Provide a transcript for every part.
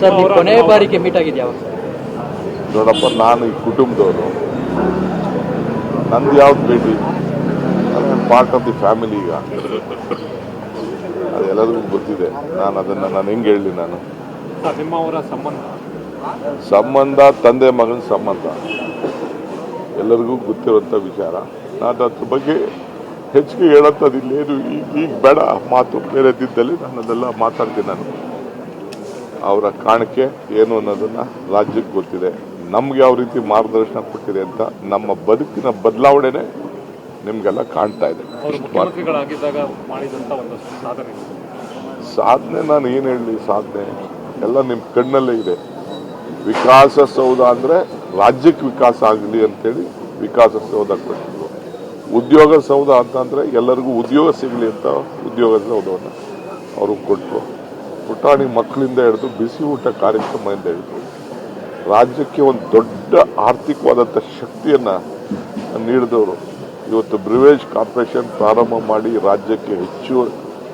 Sir ನೀವು ಕೊನೆ ಬಾರಿಗೆ ಮೀಟ್ ನೋಡಪ್ಪ ನಾನು ಈ ಕುಟುಂಬದವರು. ನಂದು ಯಾವ್ದು ಭೇಟಿ ಪಾರ್ಟ್ ಆಫ್ ದಿ ಫ್ಯಾಮಿಲಿ ಈಗ. ಅದೆಲ್ಲರಿಗೂ ಗೊತ್ತಿದೆ. ನಾನು ಅದನ್ನು ನಾನು ಹೆಂಗೆ ಹೇಳಲಿ ನಾನು? ನಿಮ್ಮವರ ನಿಮ್ಮ ಸಂಬಂಧ? ಸಂಬಂಧ ತಂದೆ ಮಗನ ಸಂಬಂಧ. ಎಲ್ಲರಿಗೂ ಗೊತ್ತಿರುವಂಥ ವಿಚಾರ. ನಾನು ಅದ್ರ ಬಗ್ಗೆ ಹೆಚ್ಚಿಗೆ ಹೇಳೋಂಥದ್ದು ಏನು ಈಗ ಈಗ ಬೇಡ ಮಾತು ಬೇರೆ ದಿದ್ದಲ್ಲಿ ನಾನು ಅದೆಲ್ಲ ಮಾತಾಡ್ತೀನಿ ನಾನು. ಅವರ ಕಾಣಿಕೆ ಏನು ಅನ್ನೋದನ್ನ ರಾಜ್ಯಕ್ಕೆ ಗೊತ್ತಿದೆ. ನಮ್ಗೆ ಯಾವ ರೀತಿ ಮಾರ್ಗದರ್ಶನ ಕೊಟ್ಟಿದೆ ಅಂತ ನಮ್ಮ ಬದುಕಿನ ಬದಲಾವಣೆನೇ ನಿಮಗೆಲ್ಲ ಕಾಣ್ತಾ ಇದೆ. ಸಾಧನೆ. ಸಾಧನೆ ನಾನು ಏನು ಹೇಳಲಿ ಸಾಧನೆ. ಎಲ್ಲ ನಿಮ್ಮ ಕಣ್ಣಲ್ಲೇ ಇದೆ. ವಿಕಾಸ ಸೌಧ ಅಂದರೆ ರಾಜ್ಯಕ್ಕೆ ವಿಕಾಸ ಆಗಲಿ ಅಂತೇಳಿ ವಿಕಾಸ ಸೌಧ ಕೊಟ್ಟಿದ್ರು. ಉದ್ಯೋಗ ಸೌಧ ಅಂತಂದರೆ ಎಲ್ಲರಿಗೂ ಉದ್ಯೋಗ ಸಿಗಲಿ ಅಂತ ಉದ್ಯೋಗ ಸೌಧವನ್ನು ಅವರು ಕೊಟ್ಟರು ಪುಟಾಣಿ ಮಕ್ಕಳಿಂದ ಹಿಡಿದು ಬಿಸಿ ಊಟ ಕಾರ್ಯಕ್ರಮದಿಂದ ಹಿಡಿದು ರಾಜ್ಯಕ್ಕೆ ಒಂದು ದೊಡ್ಡ ಆರ್ಥಿಕವಾದಂಥ ಶಕ್ತಿಯನ್ನು ನೀಡಿದವರು. ಇವತ್ತು ಬ್ರಿವೇಜ್ ಕಾರ್ಪೊರೇಷನ್ ಪ್ರಾರಂಭ ಮಾಡಿ ರಾಜ್ಯಕ್ಕೆ ಹೆಚ್ಚು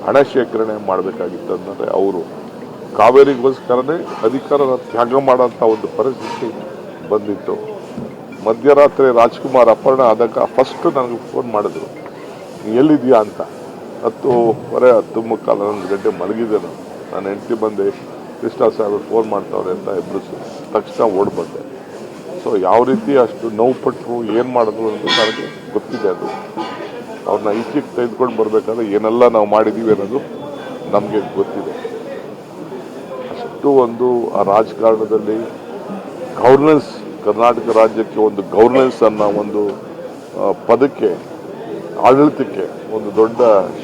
ಹಣ ಶೇಖರಣೆ ಮಾಡಬೇಕಾಗಿತ್ತು ಅಂದರೆ ಅವರು ಕಾವೇರಿಗೋಸ್ಕರನೇ ಅಧಿಕಾರನ ತ್ಯಾಗ ಮಾಡೋಂಥ ಒಂದು ಪರಿಸ್ಥಿತಿ ಬಂದಿತ್ತು. ಮಧ್ಯರಾತ್ರಿ ರಾಜ್ಕುಮಾರ್ ಅಪರ್ಣ ಆದಾಗ ಫಸ್ಟ್ ನನಗೆ ಫೋನ್ ಮಾಡಿದ್ರು ಎಲ್ಲಿದೆಯಾ ಅಂತ ಅಂತ? ಹೊರೆ ಹತ್ತು ಮುಕ್ಕಾಲು ಹನ್ನೊಂದು ಗಂಟೆ ಮಲಗಿದ್ದೆ ನಾನು ನನ್ನ ಹೆಂಡತಿ ಬಂದೆ ಕೃಷ್ಣ ಸಾಹೇಬ್ರು ಫೋನ್ ಮಾಡ್ತಾವ್ರೆ ಅಂತ ಇಬ್ಬರು ತಕ್ಷಣ ಓಡ್ ಬಂದೆ ಸೊ ಯಾವ ರೀತಿ ಅಷ್ಟು ನೋವು ಪಟ್ಟರು ಏನು ಮಾಡಿದ್ರು ಅಂತ ನನಗೆ ಗೊತ್ತಿದೆ ಅದು. ಅವ್ರನ್ನ ಈಚೆಗೆ ತೆಗೆದುಕೊಂಡು ಬರಬೇಕಾದ್ರೆ ಏನೆಲ್ಲ ನಾವು ಮಾಡಿದ್ದೀವಿ ಅನ್ನೋದು ನಮಗೆ ಗೊತ್ತಿದೆ. ಅಷ್ಟು ಒಂದು ಆ ರಾಜಕಾರಣದಲ್ಲಿ ಗೌರ್ನೆನ್ಸ್ ಕರ್ನಾಟಕ ರಾಜ್ಯಕ್ಕೆ ಒಂದು ಗೌರ್ನೆನ್ಸ್ ಅನ್ನೋ ಒಂದು ಪದಕ್ಕೆ, ಆಡಳಿತಕ್ಕೆ ಒಂದು ದೊಡ್ಡ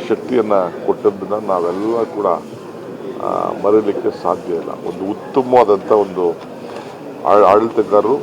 ಶಕ್ತಿಯನ್ನು ಕೊಟ್ಟದ್ದನ್ನು ನಾವೆಲ್ಲ ಕೂಡ ಮರೀಲಿಕ್ಕೆ ಸಾಧ್ಯ ಇಲ್ಲ. ಒಂದು ಉತ್ತಮವಾದಂಥ ಒಂದು ಆಡಳಿತಗಾರರು